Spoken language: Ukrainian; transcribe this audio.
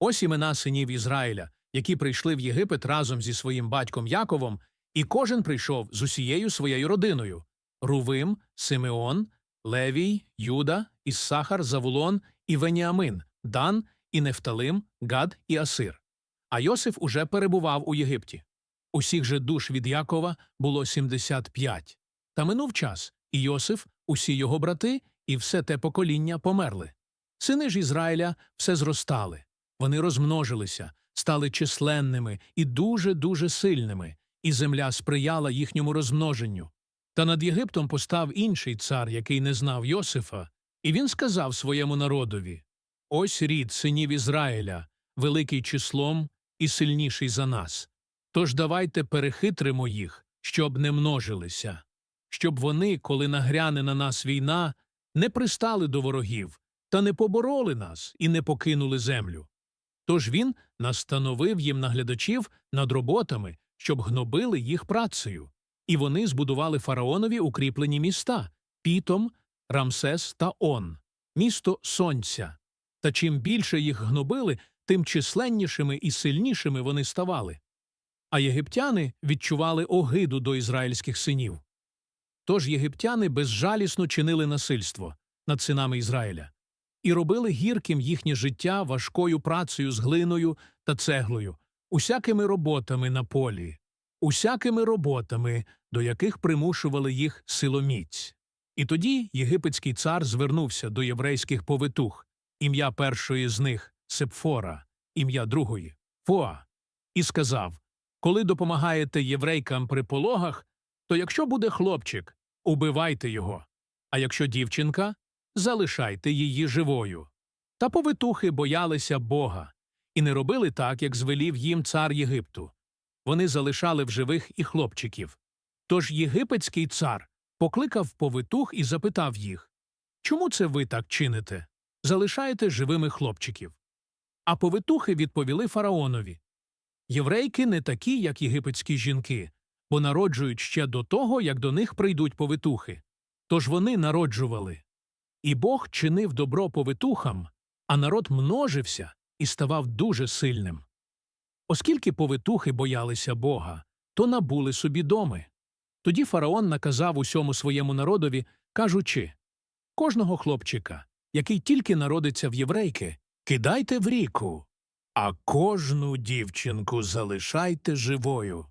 Ось імена синів Ізраїля, які прийшли в Єгипет разом зі своїм батьком Яковом, і кожен прийшов з усією своєю родиною Рувим, Симеон, Левій, Юда, Іссахар, Завулон і Веніамин, Дан і Нефталим, Гад і Асир. А Йосиф уже перебував у Єгипті. Усіх же душ від Якова було 75. Та минув час, і Йосиф, усі його брати і все те покоління померли. Сини ж Ізраїля все зростали. Вони розмножилися, стали численними і дуже-дуже сильними, і земля сприяла їхньому розмноженню. Та над Єгиптом постав інший цар, який не знав Йосифа, і він сказав своєму народові Ось рід синів Ізраїля, великий числом і сильніший за нас. Тож давайте перехитримо їх, щоб не множилися, щоб вони, коли нагряне на нас війна, не пристали до ворогів, та не побороли нас і не покинули землю. Тож він настановив їм наглядачів над роботами, щоб гнобили їх працею, і вони збудували фараонові укріплені міста Пітом, Рамсес та Он, місто Сонця. Та чим більше їх гнобили, тим численнішими і сильнішими вони ставали. А єгиптяни відчували огиду до ізраїльських синів. Тож єгиптяни безжалісно чинили насильство над синами Ізраїля і робили гірким їхнє життя важкою працею з глиною та цеглою, усякими роботами на полі, усякими роботами, до яких примушували їх силоміць. І тоді єгипетський цар звернувся до єврейських повитух, ім'я першої з них Сепфора, ім'я другої Фоа, і сказав Коли допомагаєте єврейкам при пологах, то якщо буде хлопчик, убивайте його, а якщо дівчинка, залишайте її живою. Та повитухи боялися Бога і не робили так, як звелів їм цар Єгипту. Вони залишали в живих і хлопчиків. Тож єгипетський цар покликав повитух і запитав їх Чому це ви так чините? Залишаєте живими хлопчиків. А повитухи відповіли фараонові Єврейки не такі, як єгипетські жінки, бо народжують ще до того, як до них прийдуть повитухи. Тож вони народжували. І Бог чинив добро повитухам, а народ множився і ставав дуже сильним. Оскільки повитухи боялися Бога, то набули собі доми. Тоді фараон наказав усьому своєму народові, кажучи кожного хлопчика, який тільки народиться в єврейки, кидайте в ріку, а кожну дівчинку залишайте живою.